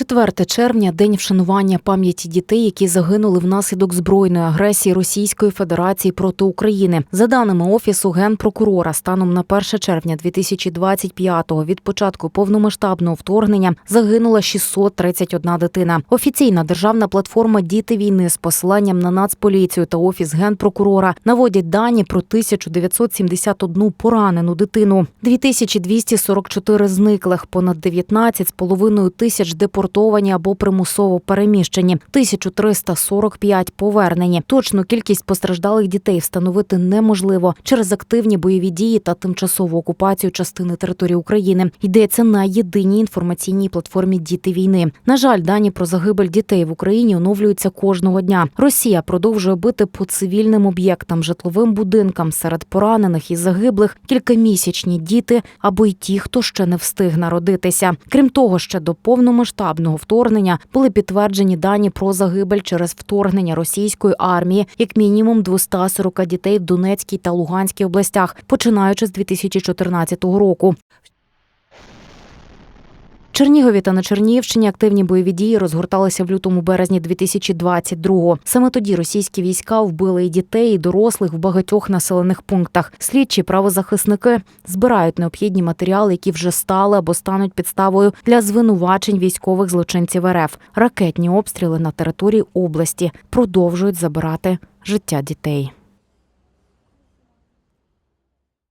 4 червня день вшанування пам'яті дітей, які загинули внаслідок збройної агресії Російської Федерації проти України. За даними офісу генпрокурора, станом на 1 червня 2025-го від початку повномасштабного вторгнення загинула 631 дитина. Офіційна державна платформа Діти війни з посиланням на Нацполіцію та офіс генпрокурора наводять дані про 1971 поранену дитину, 2244 зниклих, понад 19,5 тисяч депортовані або примусово переміщені, 1345 повернені. Точну кількість постраждалих дітей встановити неможливо через активні бойові дії та тимчасову окупацію частини території України. Йдеться на єдиній інформаційній платформі Діти війни. На жаль, дані про загибель дітей в Україні оновлюються кожного дня. Росія продовжує бити по цивільним об'єктам, житловим будинкам серед поранених і загиблих кількамісячні діти або й ті, хто ще не встиг народитися. Крім того, ще до повномасштабного вторгнення були підтверджені дані про загибель через вторгнення російської армії, як мінімум 240 дітей в Донецькій та Луганській областях, починаючи з 2014 року. Чернігові та на Чернігівщині активні бойові дії розгорталися в лютому березні 2022-го. Саме тоді російські війська вбили і дітей, і дорослих в багатьох населених пунктах. Слідчі правозахисники збирають необхідні матеріали, які вже стали або стануть підставою для звинувачень військових злочинців РФ. Ракетні обстріли на території області продовжують забирати життя дітей.